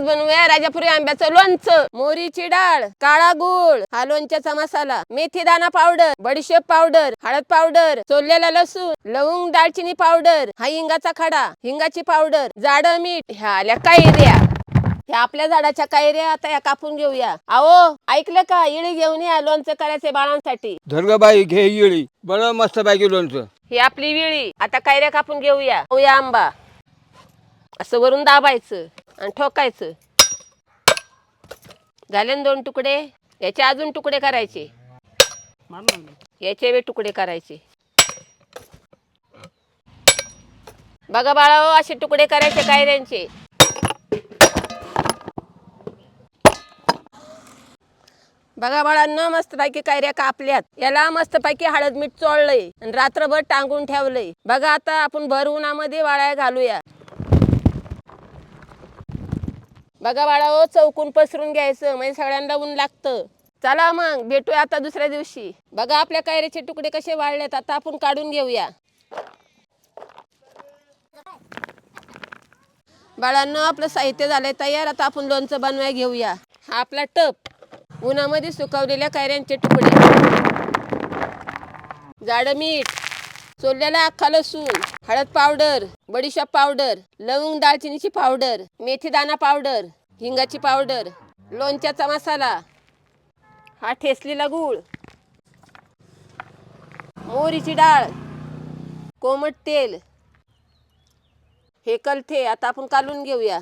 आज बनवूया राजापुरी आंब्याचं लोणचं मोरीची डाळ काळा गुळ हा लोणच्याचा मसाला मेथी दाणा पावडर बडीशेप पावडर हळद पावडर सोललेला लसूण लवंग दालचिनी पावडर हा हिंगाचा खडा हिंगाची पावडर जाड मीठ ह्या आल्या कैऱ्या. ह्या आपल्या झाडाच्या कैऱ्या आता या कापून घेऊया. अहो ऐकलं का? इळी घेऊन या लोणचं करायचे बाळांसाठी. धर्गबाई घे येळी बनव मस्त पैकी लोणचं. ही आपली विळी आता कैऱ्या कापून घेऊया. घेऊया आंबा. असं वरून दाबायचं. आणि ठोकायचं. झाले ना दोन तुकडे? याचे अजून तुकडे करायचे. याचे बी तुकडे करायचे. बघा बाळा हो, असे तुकडे करायचे कैऱ्यांचे बघा बाळांना मस्तपैकी कायऱ्या कापल्यात. याला मस्तपैकी हळद मीठ चोळलंय. आणि रात्रभर टांगून ठेवलंय. बघा आता आपण भर उन्हामध्ये वाळ्या घालूया. बघा बाळा हो चौकून पसरून घ्यायचं म्हणजे सगळ्यांना ऊन लागतं. चला मग भेटूया आता दुसऱ्या दिवशी. बघा आपल्या कैऱ्याचे तुकडे कसे वाळलेत आता आपण काढून घेऊया. बाळांना आपलं साहित्य झालंय तयार आता आपण लोणचं बनवाय घेऊया. हा आपला टप. उन्हामध्ये सुकवलेल्या कैऱ्यांचे तुकडे. जाड मीठ. सोललेला अख्खा लसूण. हळद पावडर बडीशेप पावडर लवंग दालचिनीची पावडर मेथीदाणा पावडर हिंगाची पावडर लोणच्याचा मसाला हा ठेसलेला गूळ मोहरीची डाळ कोमट तेल हे कलथे आता आपण कालून घेऊया.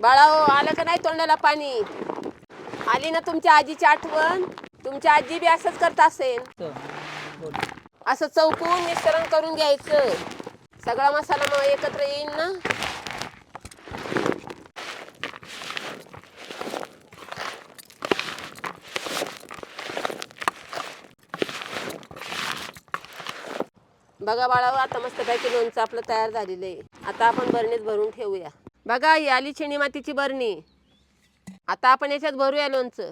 बाळाओ आलं का नाही तोंडाला पाणी? आली ना तुमच्या आजीची आठवण? तुमच्या आजी बी असंच करत असेल. असं चौकून मिश्रण करून घ्यायचं. सगळा मसाला मग एकत्र येईल ना? बघा बाळावर आता मस्तपैकी लोणचं आपलं तयार झालेलं आहे. आता आपण बरणीत भरून ठेवूया. बघा ही आली चिणी मातीची बरणी. आता आपण याच्यात भरूया लोणचं.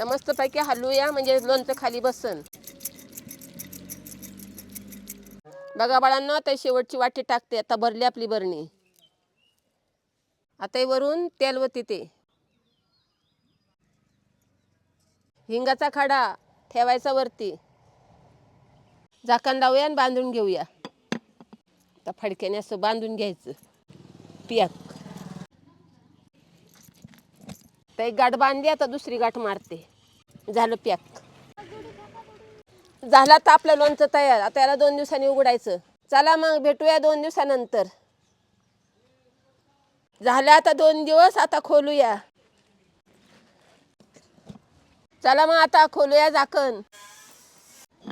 तर मस्तपैकी हलवूया म्हणजे लोणचं खाली बसन. बघा बाळांना आता शेवटची वाटी टाकते आता भरली आपली बरणी. आता वरून तेल वती ते हिंगाचा खाडा ठेवायचा वरती. झाकण लावूया आणि बांधून घेऊया. आता फडक्याने असं बांधून घ्यायचं. पियाक. तर एक गाठ बांधली आता दुसरी गाठ मारते. झालं पॅक. झाला तर आपलं लोणचं तयार. आता याला दोन दिवसांनी उघडायचं. चला मग भेटूया दोन दिवसानंतर. झालं आता दोन दिवस आता खोलूया. चला मग आता खोलूया झाकण.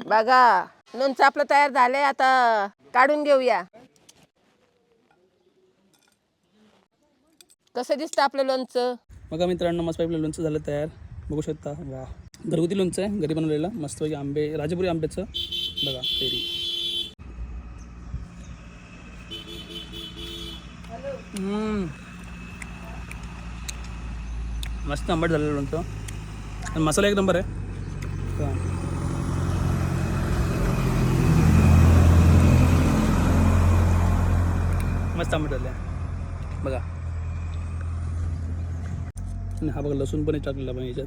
बघा लोणचं आपलं तयार झालंय आता काढून घेऊया. कसं दिसतं आपलं लोणचं? बघा मित्रांनो मस्त आपलं लोणचं झालं तयार. बघू शकता. वा घरगुती लोणचं आहे घरी बनवलेलं मस्तपैकी आंबे राजापुरी आंब्याचं. बघा पेरी मस्त आंबट झालेलं लोणचं. आणि मसाला एक नंबर आहे. मस्त आंबट झालं आहे. बघा. हा बघा लसूण पण टाकलेला पण याच्यात.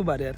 खूप भारी यार